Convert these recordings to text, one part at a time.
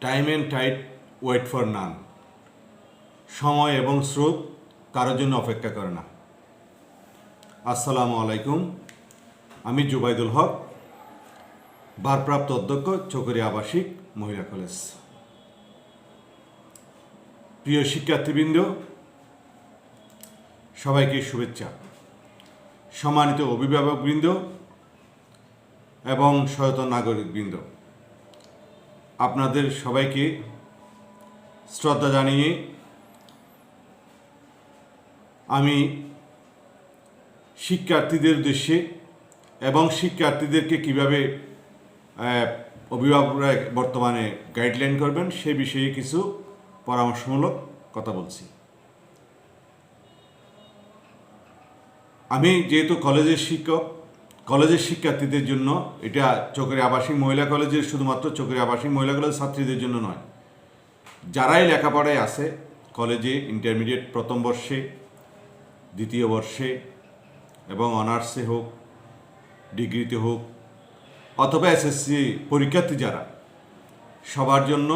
Time and tide wait for none সময় এবং স্রোত কারোর জন্য অপেক্ষা করে না। আসসালামু আলাইকুম। আমি জুবাইদুল হক, ভারপ্রাপ্ত অধ্যক্ষ, চকরি আবাসিক, মহিলা কলেজ। প্রিয় শিক্ষার্থীবৃন্দ, সবাইকে শুভেচ্ছা। সম্মানিত অভিভাবকবৃন্দ এবং সচেতন নাগরিকবৃন্দ। আপনাদের সবাইকে শ্রদ্ধা জানিয়ে আমি শিক্ষার্থীদের উদ্দেশ্যে এবং শিক্ষার্থীদেরকে কীভাবে অভিভাবকরা বর্তমানে গাইডলাইন করবেন সে বিষয়ে কিছু পরামর্শমূলক কথা বলছি। আমি যেহেতু কলেজের শিক্ষক কলেজের শিক্ষার্থীদের জন্য এটা চোখের আবাসিক মহিলা কলেজের শুধুমাত্র চোখের আবাসিক মহিলা কলেজ ছাত্রীদের জন্য নয়। যারাই লেখাপড়ায় আছে, কলেজে ইন্টারমিডিয়েট প্রথম বর্ষে, দ্বিতীয় বর্ষে, এবং অনার্সে হোক, ডিগ্রিতে হোক, অথবা এসএসসি পরীক্ষার্থী যারা, সবার জন্য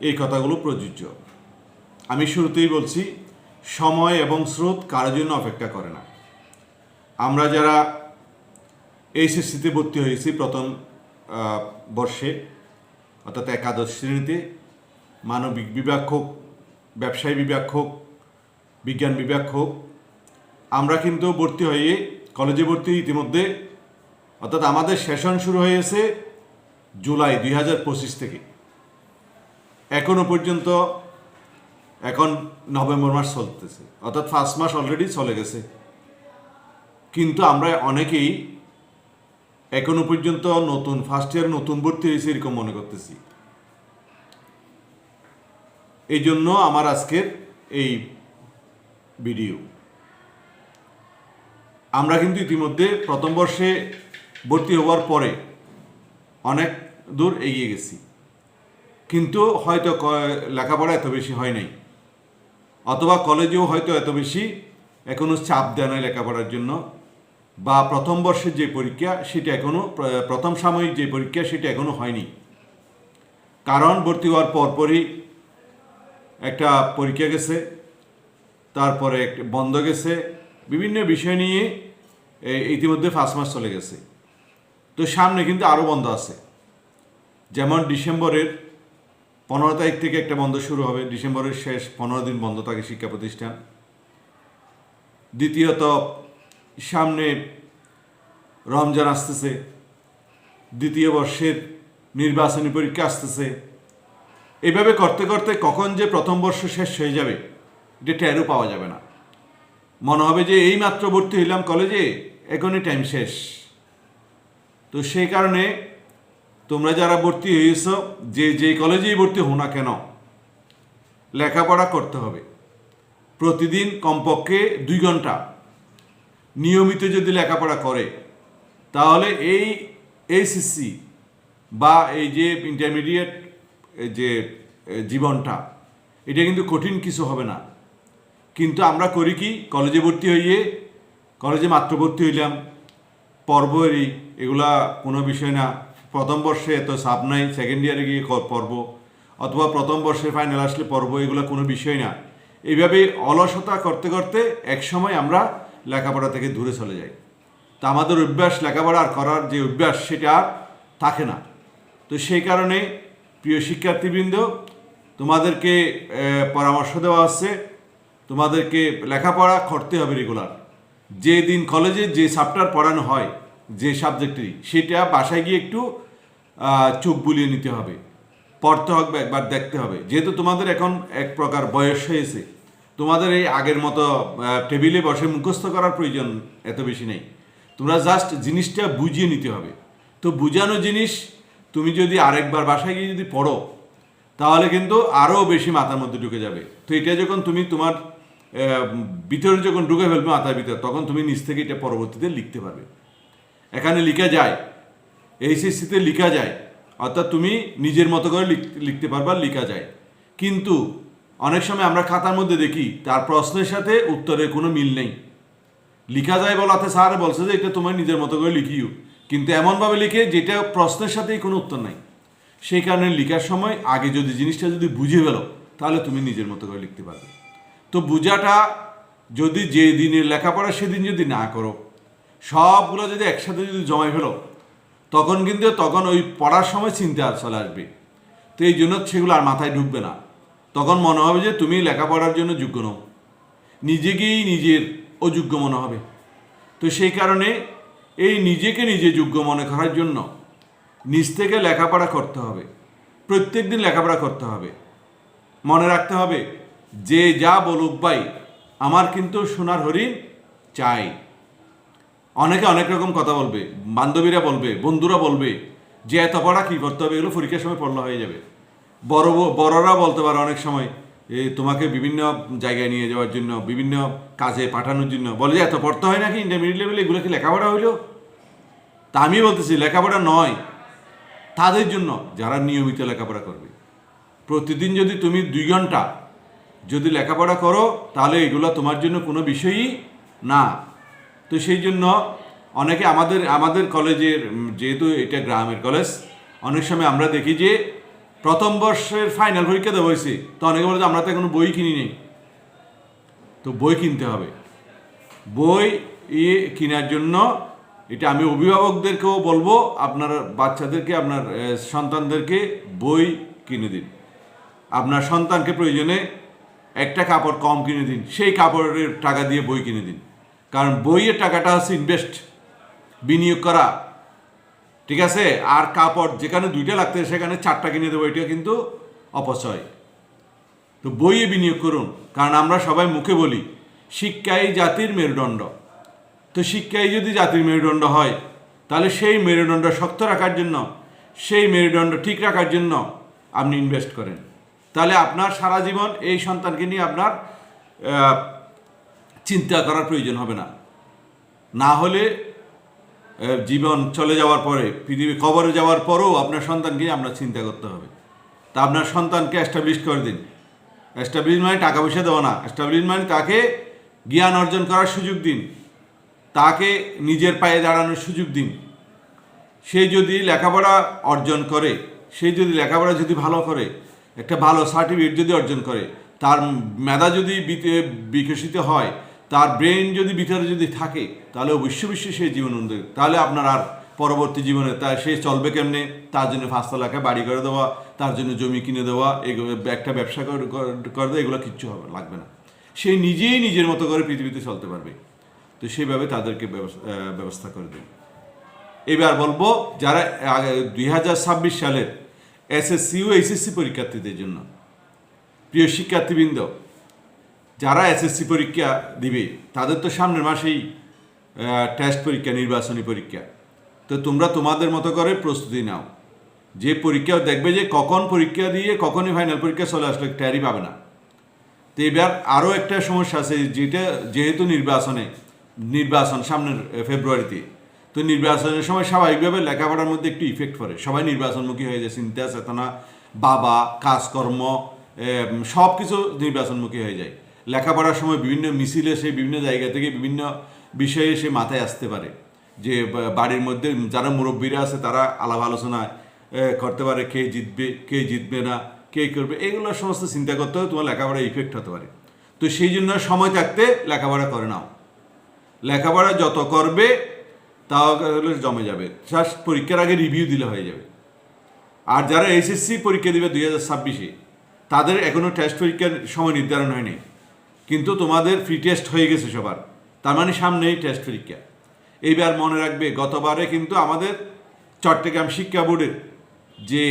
এই কথাগুলো প্রযোজ্য। আমি শুরুতেই বলছি, সময় এবং স্রোত কারোর জন্য অপেক্ষা করে না। আমরা যারা এইচএসসিতে ভর্তি হয়েছি প্রথম বর্ষে, অর্থাৎ একাদশ শ্রেণীতে, মানবিক বিভাগ হোক, ব্যবসায় বিভাগ হোক, বিজ্ঞান বিভাগ হোক, আমরা কিন্তু ভর্তি হয়ে কলেজে ভর্তি ইতিমধ্যে, অর্থাৎ আমাদের সেশন শুরু হয়েছে জুলাই দুই হাজার পঁচিশ থেকে। এখনও পর্যন্ত, এখন নভেম্বর মাস চলতেছে, অর্থাৎ ফার্স্ট মাস অলরেডি চলে গেছে। কিন্তু আমরা অনেকেই এখনও পর্যন্ত নতুন ফার্স্ট ইয়ার নতুন ভর্তি হয়েছে এরকম মনে করতেছি। এই জন্য আমার আজকের এই ভিডিও। আমরা কিন্তু ইতিমধ্যে প্রথম বর্ষে ভর্তি হওয়ার পরে অনেক দূর এগিয়ে গেছি। কিন্তু হয়তো লেখাপড়া এত বেশি হয় নাই। অথবা কলেজেও হয়তো এত বেশি এখনও চাপ দেয় না লেখাপড়ার জন্য। বা প্রথম বর্ষের যে পরীক্ষা, সেটা এখনও প্রথম সাময়িক যে পরীক্ষা, সেটা এখনও হয়নি। কারণ ভর্তি হওয়ার পরপরই একটা পরীক্ষা গেছে, তারপরে একটা বন্ধ গেছে, বিভিন্ন বিষয় নিয়ে ইতিমধ্যে ফার্স্ট মাস চলে গেছে। তো সামনে কিন্তু আরও বন্ধ আছে। যেমন ডিসেম্বরের পনেরো তারিখ থেকে একটা বন্ধ শুরু হবে, ডিসেম্বরের শেষ পনেরো দিন বন্ধ থাকে শিক্ষা প্রতিষ্ঠান। দ্বিতীয়ত সামনে রমজান আসতেছে, দ্বিতীয় বর্ষের নির্বাচনী পরীক্ষা আসতেছে। এভাবে করতে করতে কখন যে প্রথম বর্ষ শেষ হয়ে যাবে, এটা টেরও পাওয়া যাবে না। মনে হবে যে এই মাত্র ভর্তি হইলাম কলেজে, এখনই টাইম শেষ। তো সেই কারণে তোমরা যারা ভর্তি হয়েছ যে যে কলেজেই ভর্তি হো না কেন, লেখাপড়া করতে হবে। প্রতিদিন কমপক্ষে দুই ঘণ্টা নিয়মিত যদি লেখাপড়া করে, তাহলে এই এইচএসসি বা এই যে ইন্টারমিডিয়েট যে জীবনটা, এটা কিন্তু কঠিন কিছু হবে না। কিন্তু আমরা করি কি কলেজে ভর্তি হইয়ে কলেজে মাত্র ভর্তি হইলাম, পর্বই এগুলা কোনো বিষয় না। প্রথম বর্ষে এত সাব নাই সেকেন্ড ইয়ারে গিয়ে পর্ব অথবা প্রথম বর্ষে ফাইনাল আসলে পর্ব এগুলো কোনো বিষয় না। এইভাবে অলসতা করতে করতে এক সময় আমরা লেখাপড়া থেকে দূরে চলে যাই তা আমাদের অভ্যাস লেখাপড়া করার যে অভ্যাস, সেটা আর থাকে না। তো সেই কারণে প্রিয় শিক্ষার্থীবৃন্দ, তোমাদেরকে পরামর্শ দেওয়া হচ্ছে, তোমাদেরকে লেখাপড়া করতে হবে রেগুলার যে দিন কলেজে যে সাবটার পড়ানো হয়, যে সাবজেক্টেরই সেটা বাসায় গিয়ে একটু চোখ বুলিয়ে নিতে হবে। পড়তে হবে, একবার দেখতে হবে। যেহেতু তোমাদের এখন এক প্রকার বয়স হয়েছে তোমাদের এই আগের মতো টেবিলে বসে মুখস্থ করার প্রয়োজন এত বেশি নেই। তোমরা জাস্ট জিনিসটা বুঝিয়ে নিতে হবে। তো বুঝানো জিনিস তুমি যদি আরেকবার বাসায় গিয়ে যদি পড়ো, তাহলে কিন্তু আরও বেশি মাথার মধ্যে ঢুকে যাবে। তো এটা যখন তুমি তোমার ভিতরে যখন ঢুকে ফেলবে মাথার ভিতরে, তখন তুমি নিজ থেকে এটা পরবর্তীতে লিখতে পারবে। এখানে লিখা যায়, এইচএসসিতে লিখা যায়, অর্থাৎ তুমি নিজের মতো করে লিখ- লিখতে পারবা, লিখা যায়। কিন্তু অনেক সময় আমরা খাতার মধ্যে দেখি, তার প্রশ্নের সাথে উত্তরের কোনো মিল নেই। লিখা যায় বলাতে স্যার বলছে যে এটা তোমার নিজের মতো করে লিখিও। কিন্তু এমনভাবে লিখে যেটা প্রশ্নের সাথেই কোনো উত্তর নাই। সেই কারণে লিখার সময় আগে যদি জিনিসটা যদি বুঝে গেল তাহলে তুমি নিজের মতো করে লিখতে পারবে। তো বোঝাটা যদি যে দিনের লেখাপড়া সেদিন যদি না করো, সবগুলো যদি একসাথে যদি জমাই ফেলো, তখন কিন্তু তখন ওই পড়ার সময় চিন্তা চলে আসবে। তো এই জন্য সেগুলো আর মাথায় ঢুকবে না। তখন মনে হবে যে তুমি লেখাপড়ার জন্য যোগ্য নও। নিজেকেই নিজের অযোগ্য মনে হবে। তো সেই কারণে এই নিজেকে নিজে যোগ্য মনে করার জন্য নিজ থেকে লেখাপড়া করতে হবে। প্রত্যেক দিন লেখাপড়া করতে হবে। মনে রাখতে হবে, যে যা বলুক ভাই, আমার কিন্তু সোনার হরিণ চাই। অনেকে অনেক রকম কথা বলবে, বান্ধবীরা বলবে, বন্ধুরা বলবে, যে এত পড়া কী করতে হবে? এগুলো পরীক্ষার সময় পড়লে হয়ে যাবে। বড় বড়রা বলতে পারে অনেক সময় তোমাকে বিভিন্ন জায়গায় নিয়ে যাওয়ার জন্য, বিভিন্ন কাজে পাঠানোর জন্য। বলে যে, এত পড়তে হয় নাকি ইন্টারমিডিয়েট লেভেলে এগুলো কি লেখাপড়া হইল? তা আমি বলতেছি, লেখাপড়া নয়, তাদের জন্য, যারা নিয়মিত লেখাপড়া করবে। প্রতিদিন যদি তুমি দুই ঘণ্টা যদি লেখাপড়া করো, তাহলে এগুলো তোমার জন্য কোনো বিষয়ই না। তো সেই জন্য অনেকে আমাদের আমাদের কলেজের যেহেতু এটা গ্রামের কলেজ অনেক সময় আমরা দেখি যে প্রথম বর্ষের ফাইনাল পরীক্ষা দেওয়া হয়েছে তো অনেকে বলে যে আমরা তো এখনও বই কিনি নেই তো বই কিনতে হবে। বই কেনার জন্য এটা আমি অভিভাবকদেরকেও বলব, আপনার বাচ্চাদেরকে, আপনার সন্তানদেরকে বই কিনে দিন। আপনার সন্তানকে প্রয়োজনে একটা কাপড় কম কিনে দিন, সেই কাপড়ের টাকা দিয়ে বই কিনে দিন। কারণ বইয়ের টাকাটা হচ্ছে ইনভেস্ট বিনিয়োগ করা। ঠিক আছে? আর কাপড় যেখানে দুইটা লাগতে সেখানে চারটা কিনে দেবো, এটা কিন্তু অপচয়। তো বইয়ে বিনিয়োগ করুন, কারণ আমরা সবাই মুখে বলি, শিক্ষাই জাতির মেরুদণ্ড। তো শিক্ষাই যদি জাতির মেরুদণ্ড হয়, তাহলে সেই মেরুদণ্ড শক্ত রাখার জন্য, সেই মেরুদণ্ড ঠিক রাখার জন্য আপনি ইনভেস্ট করেন। তাহলে আপনার সারা জীবন এই সন্তানকে নিয়ে আপনার চিন্তা করার প্রয়োজন হবে না। না হলে জীবন চলে যাওয়ার পরে, পৃথিবী কবরে যাওয়ার পরেও আপনার সন্তানকে আপনার চিন্তা করতে হবে। তা আপনার সন্তানকে এস্টাবলিশ করে দিন। এস্টাবলিশ মানে টাকা পয়সা দেওয়া না। এস্টাবলিশ মানে তাকে জ্ঞান অর্জন করার সুযোগ দিন। তাকে নিজের পায়ে দাঁড়ানোর সুযোগ দিন। সে যদি লেখাপড়া অর্জন করে, সে যদি লেখাপড়া যদি ভালো করে, একটা ভালো সার্টিফিকেট যদি অর্জন করে, তার মেধা যদি বিকশিত হয় তার ব্রেন যদি ভিতরে যদি থাকে, তাহলে অবশ্যই সে জীবন উন্নতি তাহলে আপনার আর পরবর্তী জীবনে তা সে চলবে কেমনে? তার জন্য পাঁচতলাকে বাড়ি করে দেওয়া, তার জন্য জমি কিনে দেওয়া এগুলো একটা ব্যবসা করে দেওয়া, এগুলো কিচ্ছু হবে, লাগবে না। সে নিজেই নিজের মতো করে পৃথিবীতে চলতে পারবে। তো সেইভাবে তাদেরকে ব্যবস্থা করে দিন। এবার বলব, যারা দুই হাজার ছাব্বিশ সালের এসএসসি ও এইচএসসি পরীক্ষার্থীদের জন্য, প্রিয় শিক্ষার্থীবৃন্দ যারা এসএসসি পরীক্ষা দিবে, তাদের তো সামনের মাসেই টেস্ট পরীক্ষা, নির্বাচনী পরীক্ষা। তো তোমরা তোমাদের মতো করে প্রস্তুতি নাও। যে পরীক্ষা দেখবে যে কখন পরীক্ষা দিয়ে কখনই ফাইনাল পরীক্ষা চলে আসলে ট্যারি পাবে না। তো এবার আরও একটা সমস্যা আছে, যেটা যেহেতু নির্বাচনে, নির্বাচন সামনের ফেব্রুয়ারিতে তো নির্বাচনের সময় স্বাভাবিকভাবে লেখাপড়ার মধ্যে একটু ইফেক্ট পড়ে। সবাই নির্বাচনমুখী হয়ে যায় চিন্তা চেতনা বাবা, কাজকর্ম সব কিছু নির্বাচনমুখী হয়ে যায়। লেখাপড়ার সময় বিভিন্ন মিছিলে সে বিভিন্ন জায়গা থেকে বিভিন্ন বিষয়ে সে মাথায় আসতে পারে। যে বাড়ির মধ্যে যারা মুরব্বীরা আছে তারা আলাপ আলোচনা করতে পারে, কে জিতবে কে জিতবে না, কে করবে এগুলো সমস্ত চিন্তা করতে হবে তোমার লেখাপড়া ইফেক্ট হতে পারে। তো সেই জন্য সময় থাকতে লেখাপড়া করে নাও। লেখাপড়া যত করবে তাহলে জমে যাবে। জাস্ট পরীক্ষার আগে রিভিউ দিলে হয়ে যাবে। আর যারা এসএসসি পরীক্ষা দিবে দুই হাজার ছাব্বিশে, তাদের এখনও টেস্ট পরীক্ষার সময় নির্ধারণ হয়নি। কিন্তু তোমাদের ফ্রি টেস্ট হয়ে গেছে সবার। তার মানে সামনেই টেস্ট পরীক্ষা। এইবার মনে রাখবে, গতবারে কিন্তু আমাদের চট্টগ্রাম শিক্ষা বোর্ডের যে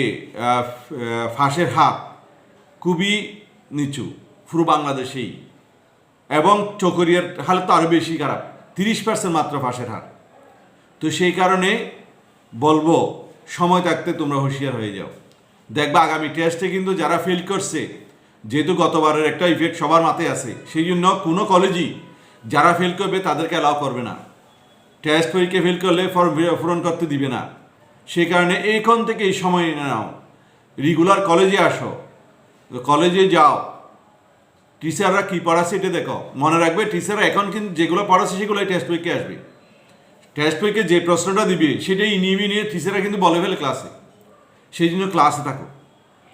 ফাঁসের হাত খুবই নিচু, পুরো বাংলাদেশেই। এবং চকরিয়ার হালত তো আরও বেশি খারাপ, তিরিশ পার্সেন্ট মাত্র ফাঁসের হার। তো সেই কারণে বলব, সময় থাকতে তোমরা হুঁশিয়ার হয়ে যাও। দেখবা আগামী টেস্টে কিন্তু যারা ফেল করছে যেহেতু গতবারের একটা ইফেক্ট সবার মাথায় আছে, সেই জন্য কোনো কলেজই যারা ফেল করবে তাদেরকে অ্যালাউ করবে না। টেস্ট পরীক্ষা ফেল করলে ফর্ম পূরণ করতে দিবে না। সেই কারণে এইখান থেকে এই সময় নাও। রেগুলার কলেজে আসো। কলেজে যাও। টিচাররা কী পড়াচ্ছে এটা দেখো। মনে রাখবে টিচাররা এখন কিন্তু যেগুলো পড়াচ্ছে সেগুলো টেস্ট পরীক্ষা আসবে। টেস্ট পরীক্ষা যে প্রশ্নটা দিবে, সেটাই নিয়ে নিয়ে টিচাররা কিন্তু বলে ফেলে ক্লাসে সেই জন্য ক্লাসে থাকো।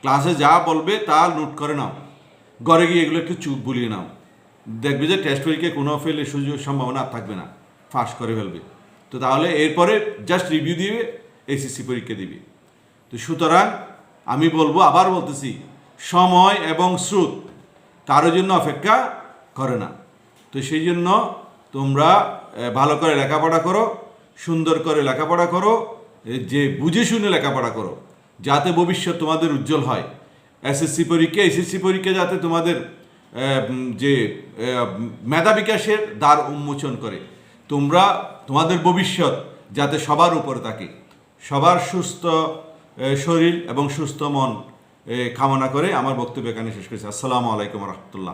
ক্লাসে যা বলবে তা নোট করে নাও। ঘরে গিয়ে এগুলো একটু চুপ বুলিয়ে নাও। দেখবে যে টেস্ট পরীক্ষায় কোনো ফেলের সুযোগ সম্ভাবনা থাকবে না। ফাঁস করে ফেলবে। তো তাহলে এরপরে জাস্ট রিভিউ দিবে এসএসসি পরীক্ষা দিবে। তো সুতরাং আমি বলব, আবার বলতেছি, সময় এবং স্রোত কারোর জন্য অপেক্ষা করে না। তো সেই জন্য তোমরা ভালো করে লেখাপড়া করো, সুন্দর করে লেখাপড়া করো যে বুঝে শুনে লেখাপড়া করো যাতে ভবিষ্যৎ তোমাদের উজ্জ্বল হয়। এসএসসি পরীক্ষা এসএসসি পরীক্ষা যাতে তোমাদের যে মেধা বিকাশের দ্বার উন্মোচন করে। তোমরা, তোমাদের ভবিষ্যৎ যাতে সবার উপরে থাকে। সবার সুস্থ শরীর এবং সুস্থ মন কামনা করে আমার বক্তব্য এখানে শেষ করেছি। আসসালামু আলাইকুম রহমতুল্লাহ।